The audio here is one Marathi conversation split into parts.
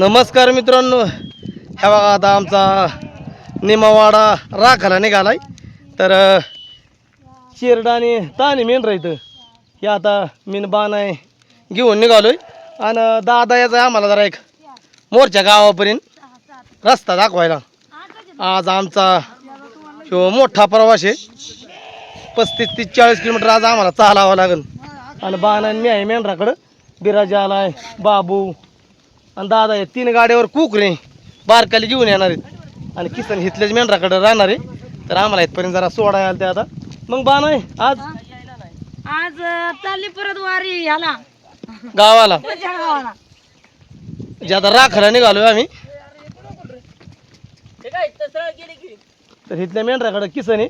नमस्कार मित्रांनो. ह्या बघा आता आमचा निमावाडा राखाला निघालाय. तर शिरडा आणि ताणी मेन राहतं हे आता मीन बाण आहे. घेऊन निघालोय. आणि दादा याचा आहे आम्हाला जरा एक. मोरच्या गावापर्यंत. रस्ता दाखवायला. आज आमचा तो मोठा प्रवास आहे पस्तीस तीस चाळीस किलोमीटर आज आम्हाला चालावं लागेल. आणि बाण आणि मी आहे मेंढराकडं. बिराजा आलाय बाबू आणि दादा आहे तीन गाड्यावर कुकरे बारकाली घेऊन येणार आहेत. आणि किसन हिथल्याच मेंढराकडे राहणार आहे. तर आम्हाला इथपर्यंत जरा सोडायला आलं ते आता. मग बाण आहे आज? आज चालली परत वारी ह्याला गावाला. जे आता राखायला निघालोय आम्ही. तर इथल्या मेंढराकडे किसन आहे.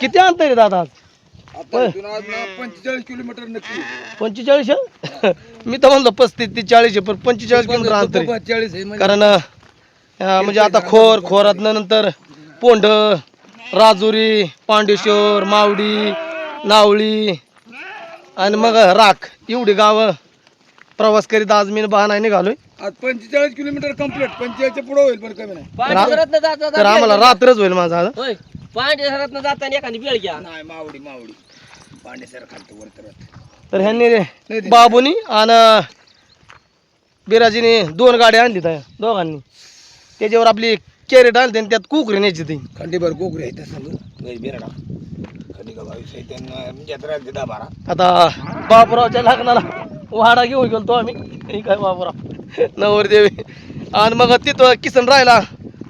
किती अंतर आहे दादा आज? पंचेचाळीस किलोमीटर नक्की. पंचेचाळीस? मी तर म्हणलो पस्तीस ते चाळीस आहे पण पंचेचाळीस किलोमीटर अंतर आहे. चाळीस आहे म्हणजे कारण अं, म्हणजे आता खोर खोरात नंतर पोंड राजुरी पांडेश्वर मावडी नावळी आणि मग राख. एवढी गावं प्रवास करीत आज मी बहाणा निघालोय. आज पंचेचाळीस किलोमीटर कंप्लीट पंचेचाळीसच्या पुढे होईल पण कमी नाही? तर आम्हाला रात्रच होईल माझा आज. पांढऱ्या जाताना एखादी वेळ घ्या. नाही मावडी मावडी. पांडेसर खालतो वर तर ह्यांनी बाबूनी आणि बिराजीने दोन गाड्या आणली त्या दोघांनी. त्याच्यावर आपली कॅरेट आणली आणि त्यात कुकरी न्यायची ती. खंडीभर कोकरी आहे सांग. बिराडा. आता बापूरावच्या लग्नाला वाडा घेऊन गेलतो आम्ही. काय बापूराव? नवरदेवी आणि मग तिथं किसन राहिला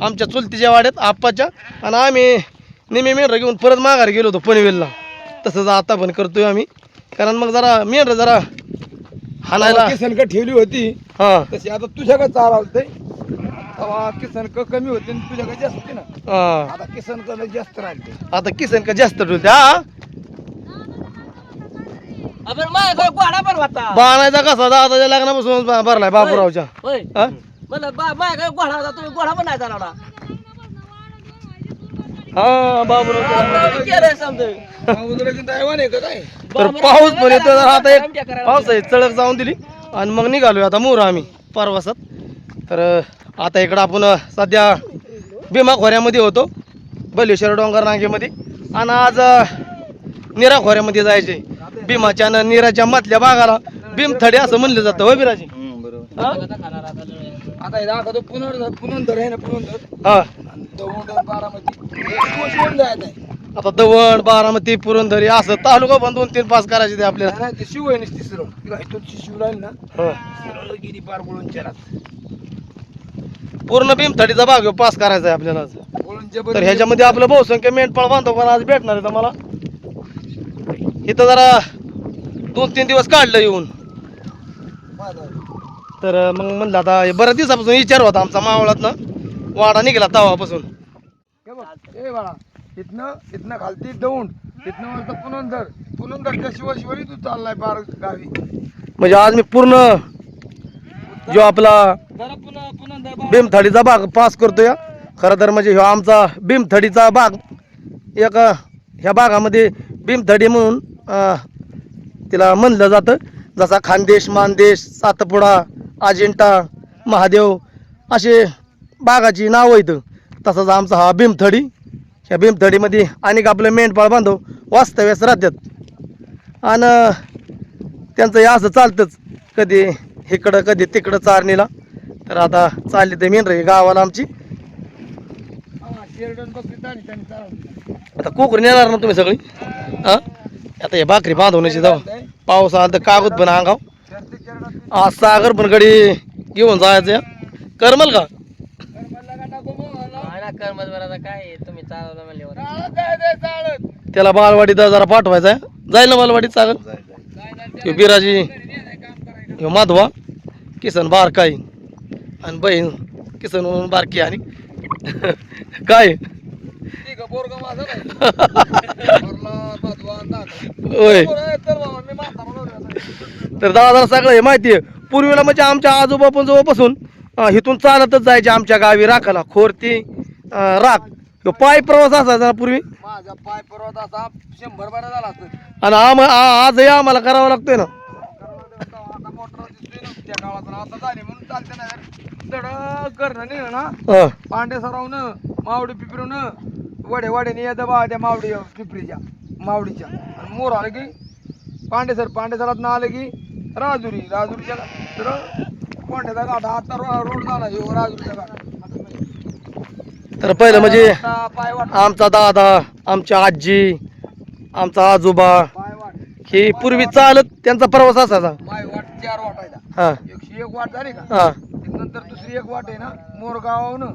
आमच्या चुलतीच्या वाड्यात आप्पाच्या. आणि आम्ही निमे मेंढरं घेऊन परत माघारी गेलो होतो पनवेलला. तसंच आता पण करतोय आम्ही. कारण मग जरा मेंढरं जरा हाणायला किसनक ठेवली होती. हां. तशी आता तुझ्याकडे चारा होते तेव्हा किसनक कमी होते आणि तुझ्याकडे जास्त होती ना. हां. आता किसनकडे जास्त राहते आता किसन का जास्त ठेवते हा. आपण माझ्या घोडा पण होता. बाणायचा कसा दादाच्या लग्नापासून भरलाय बापूरावच्या. होय हा? मला बा- माझ्या घोडा होता तुम्ही घोडा पण नाही चालवला हा केलंय समजा. तर पाऊस पण येतो जरा आता एक पाऊस आहे चळक जाऊन दिली. आणि मग निघालोय आता मोर आम्ही परवासात. तर आता इकडं आपण सध्या भीमा खोऱ्यामध्ये होतो बलेश्वर डोंगर नांगेमध्ये आणि आज निरा खोऱ्यामध्ये जायचे. भीमाच्या आणि निराच्या मधल्या भागाला भीमथडी असं म्हणलं जातं हो बिराजी? हा? आता हे दाखवतो पुनर्धर पुनंदर आहे ना पुनंदर हा. दौंड बारामती. कोशिवून जायचं आहे. आता दवण बारामती पुरंदरी असं तालुका पण दोन तीन पास करायचे ते आपल्याला. नाही, ते शिव आहे नुसती सरळ तिला इथून शिव राहील ना हा. सरळ गिरी पार बोलून चरात पूर्ण भीमथडीचा भाग ह्यो पास करायचा आहे आपल्याला आज. बोलून जबर तर ह्याच्यामध्ये आपलं बहुसंख्य मेंढपाळ बांधव पण आज भेटणार आहे मला इथं जरा दोन तीन दिवस काढलं येऊन. तर मग म्हणलं आता बऱ्याच दिवसापासून विचार होता आमचा मावळातनं. वाडा निघाला तवापासून. हे बाळा इथनं इथनं खालती दौंड इथनं वरतं पुनंदर. पुनंदरच्या शिवाशिवारी तू चाललाय पार गावी. म्हणजे आज मी पूर्ण जो आपला भीमथडीचा भाग पास करतो या खरं तर म्हणजे ह्यो आमचा भीमथडीचा भाग एक ह्या भागामध्ये भीमथडी म्हणून तिला म्हणलं जातं. जसा खानदेश मानदेश सातपुडा अजिंठा महादेव असे बागाची नावं इथं तसंच आमचा हा भीमथडी. ह्या भीमथडीमध्ये अनेक आपले मेंढपाळ बांधव वास्तव्यास राहतात. आणि त्यांचं हे असं चालतंच. कधी इकडं कधी तिकडं चारणीला. तर आता चालली तर मेन गावाला आमची. आता कोकणी नेणार ना तुम्ही सगळी? हा? आता हे भाकरी बांधवण्याची जाऊ. पाऊस आला तर कागद पण अंगाव आज सागर पण गडी घेऊन जायचं. करमल का? काय तुम्ही चालवलं म्हणल्यावर. त्याला बालवाडीत जरा पाठवायचा आहे. जाईल ना बालवाडीत सागर ह्यो बिराजी ह्यो माधवा किसन बारकाई आणि बहीण किसन म्हणून बारकी आणि काय? पोरगं माझं. होय. तर दादाला सगळं हे माहिती आहे. पूर्वीला म्हणजे आमच्या आजोबा पण जवळपासून इथून चालतच जायचे आमच्या गावी राखाला खोरती राख. पाय प्रवास असायचा ना पूर्वी? माझा पाय परवत असा शंभर बरा झाला असत. आणि आम आजही आम्हाला करावा लागतोय ना. त्या काळात. आता झाली म्हणून चालते ना. धडक करणं नाही ना हं. पांडे सरावनं मावडी पिपरून वडे वड्याने येतं बा त्या मावडी पिपरीच्या मावडीच्या. आणि मोर आलं की पांडे सर पांडे सरात आलं की राजुरी राजुरीच्या तर कोंड्याचा गाठा आता रोड झाला ह्यो राजुरीचा गाठा. तर पहिलं म्हणजे आता पाय वाट आमचा दादा आमची आजी आमचा आजोबा पाय वाट हे पूर्वी चालत त्यांचा प्रवास असायचा. पाय वाट चार वाटायचा. हा. एकशे एक वाट झाली का हा नंतर दुसरी एक वाट आहे ना मोरगावनं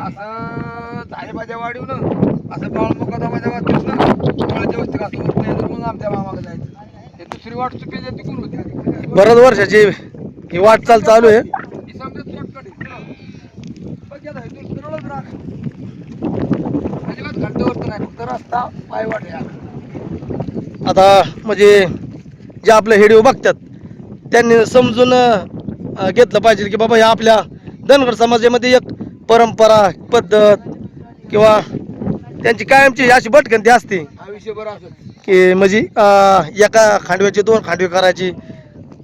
असं धारेबाच्या वाडीवनं असं बाळमुकादाबाच्या वाटून बाळाच्या वस्ती असं होत नाही तर मग आमच्या मामाकडे जायचं हे दुसरी वाट चुकीच्या तिकून होती आधी. बऱ्याच वर्षाची ही वाटचाल चालू आहे ही समजा shortcut आहे. पण आता हे दूर सरळच राहणार. अजिबात खड्ड्यावर तर नाही फक्त रस्ता पायवाट आहे हा. आता म्हणजे जे आपलं हेडिओ बघतात त्यांनी समजून अं, घेतलं पाहिजे की बाबा ह्या आपल्या धनगर समाजामध्ये एक परंपरा पद्धत किंवा त्यांची कायमची अशी भटकंती असते. की म्हणजे एका खांडव्याची दोन खांडवे करायची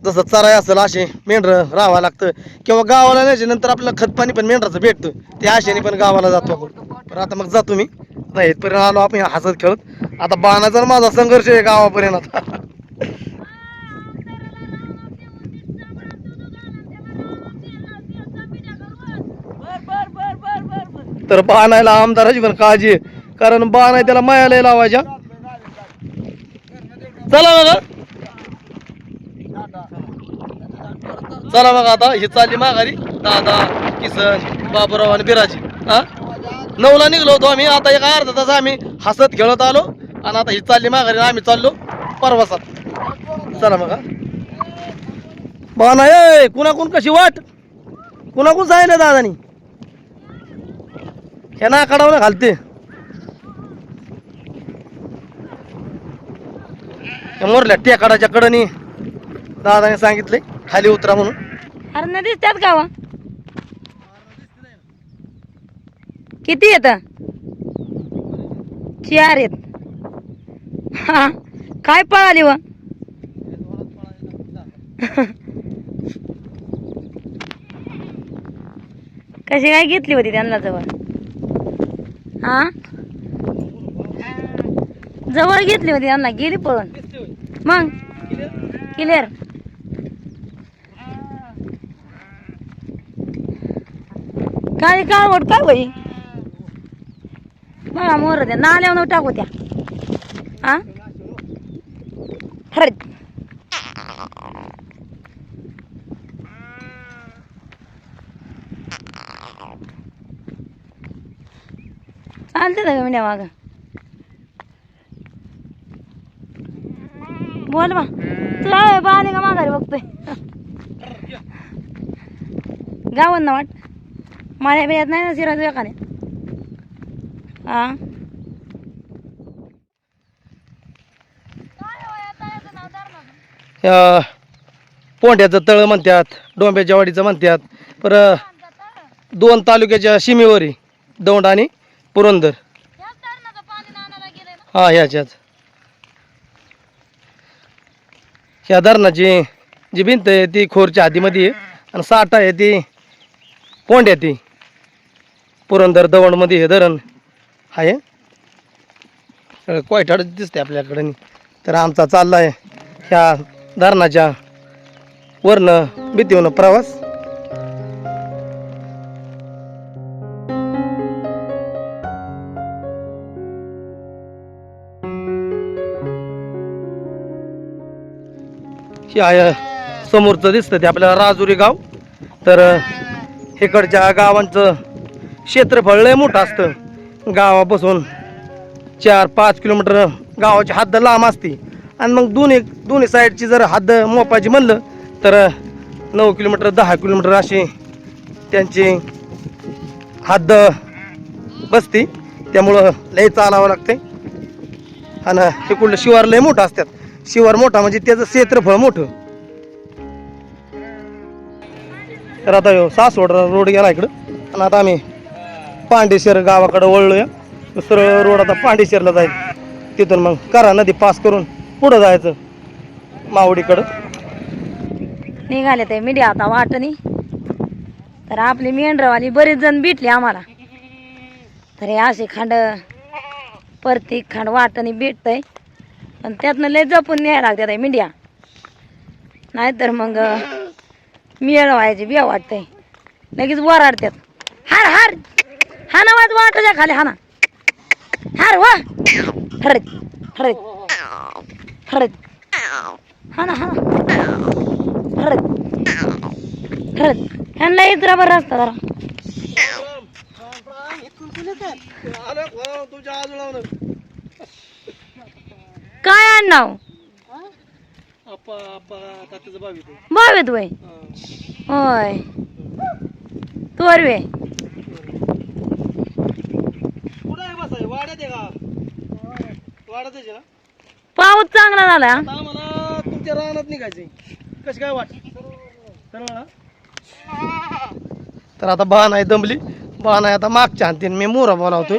जसं चराय असेल असे मेंढरं राहावं लागतं. किंवा गावाला न्यायचे नंतर आपल्याला खतपाणी पण मेंढराचं भेटतं. त्या आशेने पण गावाला जातो आपण. पण आता मग जातो मी. आता इथपर्यंत आलो आपण हसत खेळत. आता बाणाचा माझा संघर्ष आहे गावापर्यंत. आता बर बर बर बर बर बर तर बाणायला आमदाराची पण काळजी आहे. कारण बाण त्याला मायाला लावायच्या. चला बघा. चला बघा आता ही चालली माघारी. दादा किसन बाबूराव आणि बिराजी. हा? नऊला निघलो होतो आम्ही. आता एक अर्धा तास आम्ही हसत खेळत आलो. आणि आता ही चालली माघारी आम्ही चाललो परवासात. चला मग बाणा ये कुणाकून कशी वाट? कुणाकून सांगितलं दादानी? ह्या ना घालते. या मोरल्या टेकाडाच्या कडनी दादाने सांगितले खाली उतरा म्हणून. अरे न दिसतात का किती येत चार येत हा काय पळाली व? कशी काय घेतली होती त्यांना जवळ? हा? जवळ घेतली होती त्यांना गेली पळून. मग? क्लिअर काळी काळवट काय बाई? मला मोर द्या नाल्यावर टाकू त्या. हा? खरंच आणते ना मी माग बोल बा. तुला बाले का माघारी बघतोय. गावन ना वाट. माळ्या बिळ्यात नाही ना सिराज एखाद्या हा पोंड्याचं तळ म्हणतात डोंब्याच्या वाडीचं म्हणतात पर दोन तालुक्याच्या सीमेवरी दौंड आणि पुरंदर. हा ह्याच्याच ह्या धरणाची जी भिंत आहे ती खोरच्या हातीमध्ये आहे. आणि साठा आहे ती पोंड्यात ती. पुरंदर दवंडमध्ये हे धरण आहे. सगळं कोयठाड दिसते आपल्याकडे. तर आमचा चालला आहे ह्या धरणाच्या वरनं भीतीवनं प्रवास. हे आहे समोरचं दिसतं ते आपल्याला राजुरी गाव. तर इकडच्या गावांचं क्षेत्रफळ लय मोठं असतं. गावापासून चार पाच किलोमीटर गावाची हद्द लांब असते. आणि मग दोन्ही दोन्ही साईडची जर हद्द मोपायची म्हणलं तर नऊ किलोमीटर दहा किलोमीटर अशी त्यांची हद्द बसते. त्यामुळं लय चालावं लागते आणि इकडलं शिवार लय मोठं असतात. शिवार मोठा म्हणजे त्याचं क्षेत्रफळ मोठं. तर आता सासवड रोड गेला इकडं. आणि आता आम्ही पांडेश्वर गावाकडं वळलोया. सरळ रोड आता पांडेश्वरला जाईल. तिथून मग करा नदी पास करून पुढं जायचं मावडीकडं निघाले ते मीडिया आता वाटणी तर आपली मेंढरवाली बरीच जण भेटली आम्हाला. तर हे असे खांड प्रत्येक खांड वाटणी भेटतंय. पण त्यातनं लय जपून न्यायला लागतात हे मीडिया नाहीतर मग मिळ व्हायची बिया वाटतंय. लगेच वराडतात. हार हार! हा ना वाज वाटच्या खाली हा ना. हार वा! हरत हरत हरत हा ना हा ना. हरत हरत ह्यांना इतरा बरं रस्ता जरा. तुझ्या काय आणणार आप्पा आप्पा तात्याचं बावी ते भावेत वय? होय. तोरवे पाऊस चांगला झाला. आता आम्हाला तुमच्या रानात निघायचंय. कशी काय वाट? तर आता बाण आहे दमली. बाण आहे आता मागच्या आणतीन मी मोरा बोलावतोय.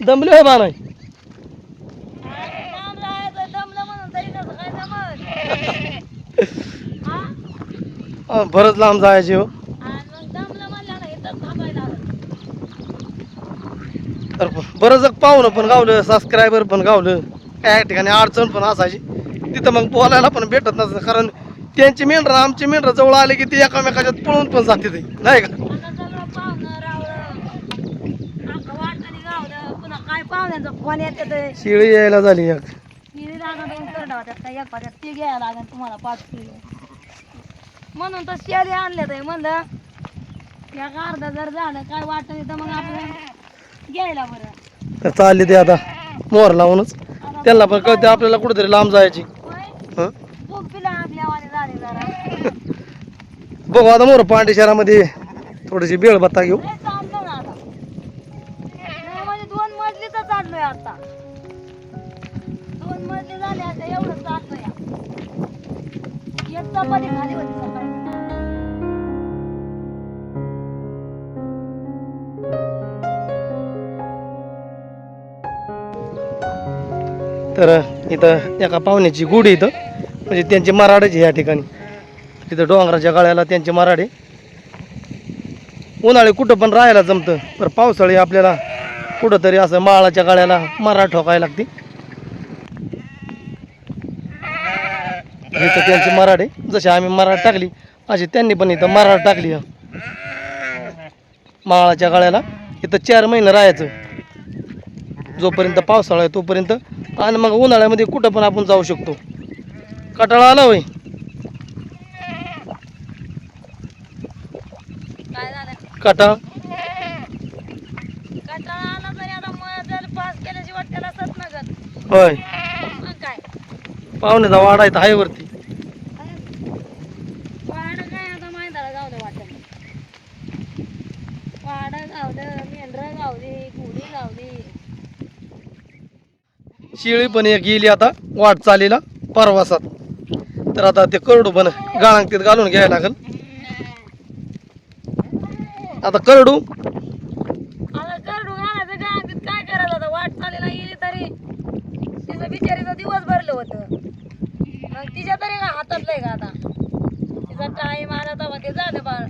दमली होय बाण आहे अं, बरंच लांब जायचे हो. तर बरंच पाहुणं पण गावलं सबस्क्रायबर पण गावलं काय ठिकाणी अडचण पण असायची तिथं मग बोलायला पण भेटत नसतं कारण त्यांची मेंढरं आमची मेंढरं जवळ आले की ते एकामेकाच्यात पळून पण जाते ते नाही का? शिळी यायला झाली एक. म्हणून तर शेळी आणले तर म्हणलं. या अर्धा जर झालं काय वाटत तर मग आपण घ्यायला बरं. तर चालली ते आता. मोर लावूनच. त्यांना पण कळते आपल्याला कुठेतरी लांब जायची. हं? बघू आता मोर पांडे शहरामध्ये थोडीशी बेळ बत्ता घेऊ एका पाहुण्याची गुढी इथं. म्हणजे त्यांची मराठीची या ठिकाणी. तिथं डोंगराच्या गाळ्याला त्यांची मराडे उन्हाळी कुठं पण राहायला जमतं तर पावसाळी आपल्याला कुठंतरी असं माळाच्या गाळ्याला मराठ ठोकायला लागते. इथं त्यांची मराडे जशी आम्ही मराठ टाकली अशी त्यांनी पण इथं मराठ टाकली. माळाच्या गाळ्याला इथं चार महिने राहायचं. जोपर्यंत पावसाळा आहे तोपर्यंत. आणि मग उन्हाळ्यामध्ये कुठं पण आपण जाऊ शकतो. कटाळा आला होय. कटाळ होय. पाहुण्याचा वाडा इथं हायवरती वाड गावलं वाटत. वाड गावलं मेंढरं गावली घोडी गावली शिळी पण एक गेली आता वाट चालीला परवासात. तर आता ते करडू पण गाळांगतीत घालून घ्यायला लागल. आता करडू. आता करडू घालायचं काय करायचं आता? वाट चालेला गेली तरी. तिचं बिचारीचं दिवस भरलं होतं. मग तिच्या तरी का हातातलंय का आता? तिचा टाइम आला तेव्हा ते झालं बाळ.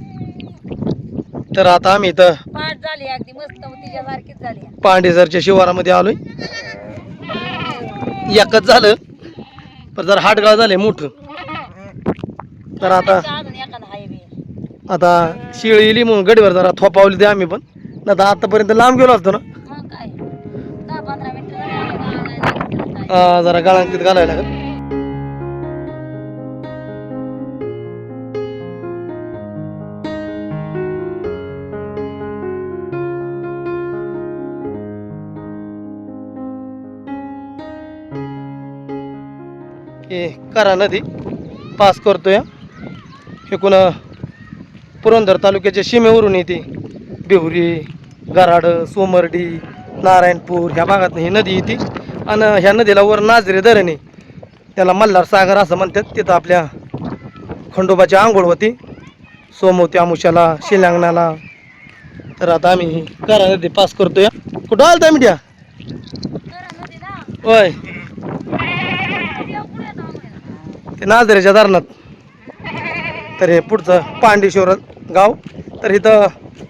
तर आता आम्ही इथं पाठ झाली अगदी मस्त तिच्यासारखीच झाली. पांडेसरच्या शिवारामध्ये आलोय. एकच झालं. पण जर हाटगाळ झाले मोठं. तर आता आता शिळी इली म्हणून गडीवर जरा थोपावली ते आम्ही पण. नाही तर आतापर्यंत लांब गेलो असतो ना. जरी गाळांकीत घालायला लागेल. हे करा नदी. पास करतोय. हे कोण पुरंदर तालुक्याच्या सीमेवरून येते. बिहुरी गराड सोमर्डी नारायणपूर ह्या भागात ही नदी येते. आणि ह्या नदीला वर नाजरे धरण. आहे त्याला मल्हार सागर असं म्हणतात. तिथं आपल्या खंडोबाची आंघोळ होती. सोमवती आमुष्याला शिलांगणाला. तर आता आम्ही करा नदी पास करतोय. कुठं आलता मीडिया. होय देव पुढे येतो आम्हाला. ते धरणात. तर हे पुढचं पांडेश्वर गाव. तर इथं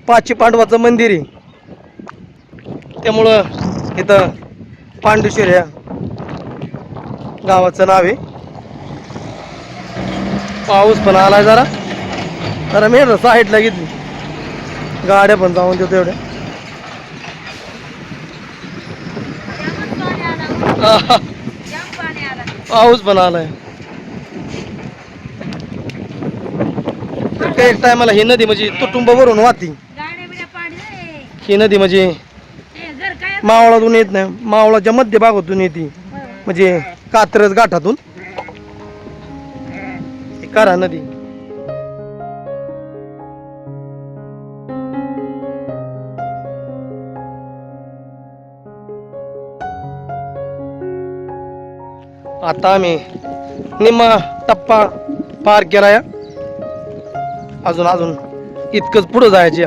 पाचशे पांडवाचं मंदिर आहे. त्यामुळं इथं पांडेश्वर ह्या गावाचं नाव आहे. पाऊस पण आलाय जरा. जरा मी साईडला घेतली. गाड्या पण जाऊन देतो एवढ्या. पाऊस पण आलाय. काही एक टायमाला ही नदी म्हणजे तुटुंब भरून वाहती ही नदी म्हणजे मावळातून येत नाही. मावळाच्या मध्य भागातून येते. म्हणजे कात्रज घाटातून. ही करा नदी. आता आम्ही निम्मा टप्पा पार केला या अजून अजून इतकंच पुढं जायचे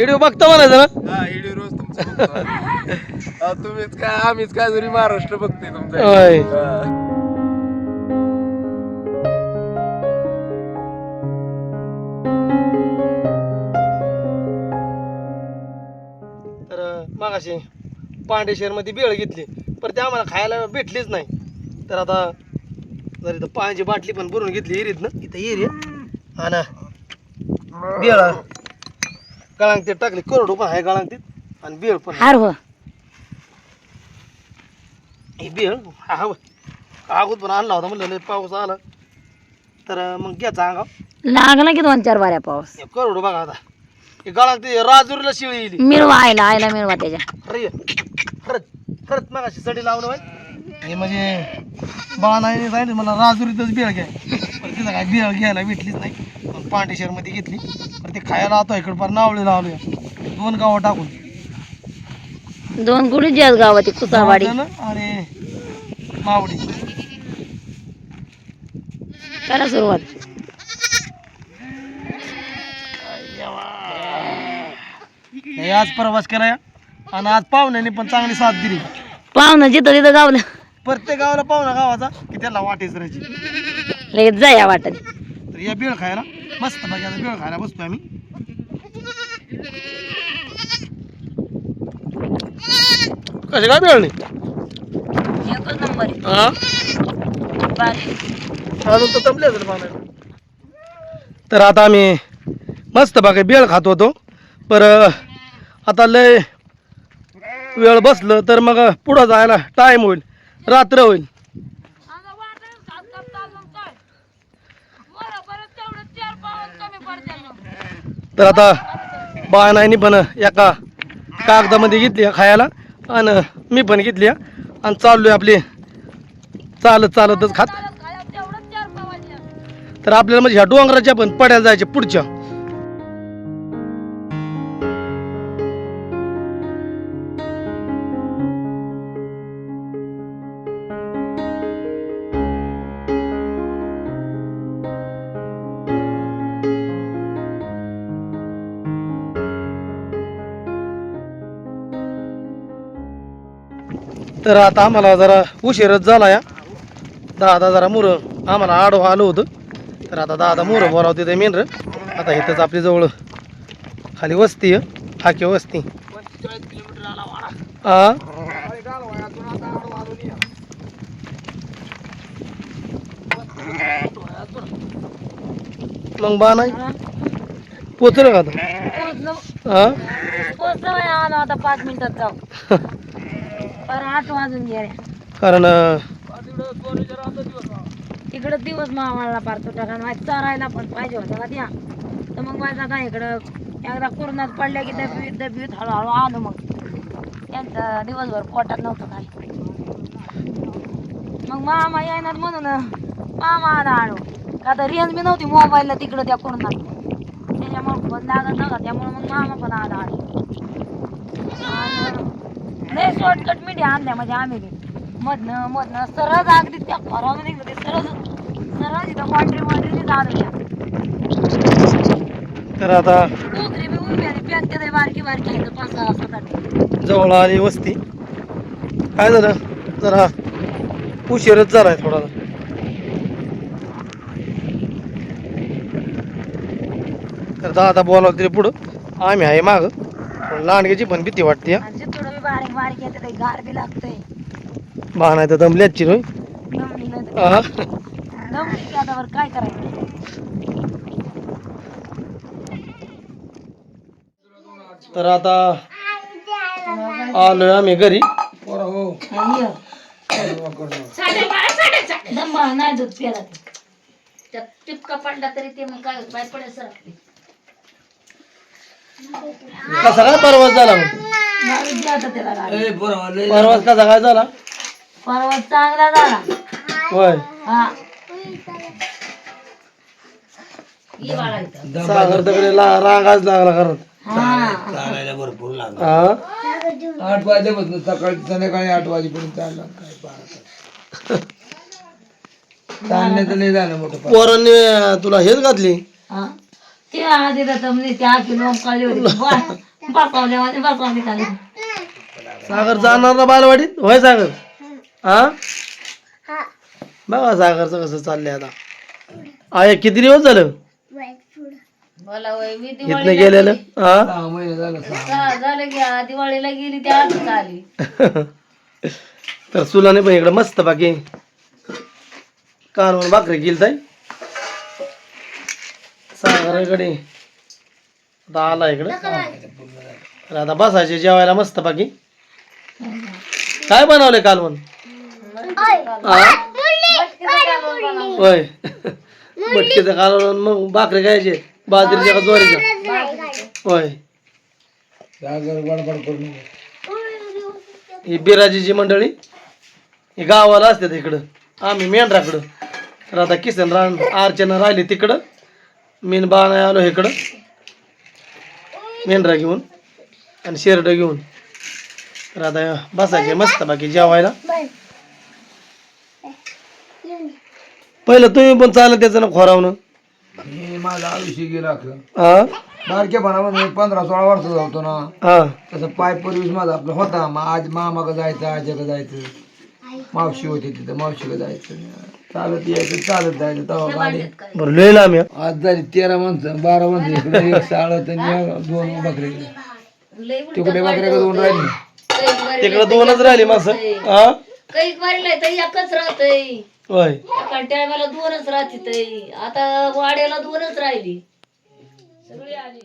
व्हिडिओ बघता म्हणायचं ना? हा व्हिडिओ रोज तुमचं बघतो आम्ही. हा, तुम्हीच काय आम्हीच काय जरी महाराष्ट्र बघते तुमचा? होय. हा. तर मागाशी पांडेश्वरमध्ये बेळ घेतली. पण ते आम्हाला खायला भेटलीच नाही. तर आता जर इथं पाण्याची बाटली पण भरून घेतली एरीत ना इथं एरी आणि बेळ. गळांग ते टाकली कोरडू पण आहे गळांग आणि बेळ पण आहे. हार हो. ही बेळ हा हा कागद पण आणला होता म्हणलं लय पाऊस आला. तर मग घ्यायचा अंगाव. लागला की दोन चार बाऱ्या पाऊस. हे करोडू बघा आता. हे गळांग ते राजुरीला शिळी येईल. मिळवा आयला आयला मिळवा त्याच्या. अरे खरंच खरंच मग अशी सडी लावलं बाई हे म्हणजे बाणाने सांगितलं मला राजुरीतच बिळ घ्या. पण तिथं काय बिळ घ्यायला भेटलीच नाही. पांडेश्वरमध्ये घेतली. पण ते खायला आता इकडं फार नावळे लावले. दोन गावं टाकून. दोन गुढी ज्याच गावात आहे, कुसावाडी आणि मावडी. करा सुरुवात. हे आज प्रवास केला आणि आज पाहुण्याने पण चांगली साथ दिली. पाहुणं जिथं तिथं गावलं. प्रत्येक गावाला पाहुणा गावाचा की त्याला वाटेच राहायची. लगेच जा या वाटत. तर या बेळ खायला. मस्त बाकी आता बेळ खायला बसतोय आम्ही. कसे काय बेळ नाही एकच नंबर. हा? आहे अजून तर तपले असेल पाण्याला तर आता आम्ही मस्त बाकी बेळ खात होतो. पर आता लय वेळ बसलं तर मग पुढं जायला टाईम होईल. रात्र होईल. तर आता बाणाईनी पण एका कागदामध्ये घेतली खायला. आणि मी पण घेतली आणि चाललोय आपली चालत चालतच खात. तर आपल्याला म्हणजे ह्या डोंगराच्या पण पड्याला जायच्या पुढच्या. तर आता आम्हाला जरा उशीरच झाला या दादा जरा मुर आम्हाला आडवं आलं होतं. तर आता दादा मुरं बोलावते ते मेन आता इथंच आपली जवळ खाली वस्ती आहे. हाके वस्ती. हा मग बा नाही. पोचलं का आता? हा आता पाच मिनिटात जाऊ. पर आठ वाजून गेल्या कारण अं, इकडं दिवस मावाळला पारतो टाका माहिती चारायला पण पाहिजे होता का त्या? तर मग माझा आता इकडं एकदा कोरोनात पडल्या की डबीत डबीत हळूहळू आलो मग. त्यांचं दिवसभर पोटात नव्हतं काय मग मामा येणार म्हणून मामा आला आलो. का तर रेंज बी नव्हती मोबाईलला तिकडं त्या कोणा त्याच्यामुळे फोन लागत नव्हता त्यामुळे मग मामा पण आला आणि लय शॉर्टकट मीडिया आणल्या म्हणजे आम्ही मधनं मधनं सरळ अगदी त्या खोरामध्ये निघते सरळ सरळ तिथं कॉन्ट्री मॉन्ट्री चालू तर आता डोकरी बी उभी आणि बारकी बारकी आहे पाच सहा सात आठ. जवळ आली वस्ती. काय झालं? जरा उशीरच झालाय थोडा. तर दादा बोलावलं तरी पुढं. आम्ही आहे माग. लांडग्याची पण भीती वाटते गार बी लागतंय. बा नाही तर दमली नाही तर हा. दमली की आता बरं काय करायचं? तर आता आलोय आम्ही घरी. हो. आणि ये. दंबा नाही दूध प्याला ते. त्यात टिपका पडला तरी ते मग काय होत? पाय पडेल सर कसा काय परवाच झाला मग? मारून द्या आता त्याला गाडी. ए पोरा लय परवाच कसा काय झाला? परवा चांगला झाला. होय. हा. ये बाळा इथं. सागर ला रागाच लागला करत हा. हा? आठ वाजेपासून सकाळी संध्याकाळी आठ वाजेपर्यंत चालला. काय पाहता चालण्याचं नाही झालं मोठं पार. पोरांनी तुला हेच घातली? हा. ते आधी तर म्हणजे त्या किलो होती. बसवल्या बसवली खाली सागर जाणार ना बालवाडीत? होय सागर? हा? बघा सागरचं कसं चाललंय आता. आहे किती दिवस झालं? मला वय मी इथनं गेलेलं? हा? सहा महिने झालं सहा दिवाळी झालं की आ, दिवाळीला गेली त्या आली. तर सुलाने पण इकडं मस्त बाकी. कालवण भाकरी गेली ताई. सागराकडे आता आला इकडं. तर आता बसायचे जेवायला मस्त बाकी काय बनवले कालवण हा? होय. मटकीचं कालवण मग भाकरी खायचे. बाजरीच्या का ज्वारीच्या होय. ही बिराजीची मंडळी. ही गावाला असतात इकडं. आम्ही मेंढराकडं. तर आता किसन रान अर्चना राहिली तिकडं. मीन बाण आलो इकडं. मेंढरा घेऊन. आणि शेरड घेऊन. तर आता बसायचे मस्त बाकी जेवायला. पहिलं तुम्ही पण चालत त्याचं ना खोरावनं. माझं आयुष्य गेलं. हा बारक्या मी पंधरा सोळा वर्ष होतो ना. हा. तसं पाय पूर्वीच माझा आपला होता. मग आज मामाकडे जायचं आजीकडे जायचं. मावशी होती तिथं मावशीकडे जायचं. चालत यायचं चालत जायचं तेव्हा गाडी. बरं लांब आहे. आज झाली तेरा माणसं बारा माणसं एक एक दोन बकरे. तिकडे बकऱ्या दोन राहिली. तिकडं दोनच राहिली माणसं. हा? काही मारलंय तर एकच राहतय. होय. टायमाला दोनच राहते आता वाड्याला दोनच राहिली. सगळी आली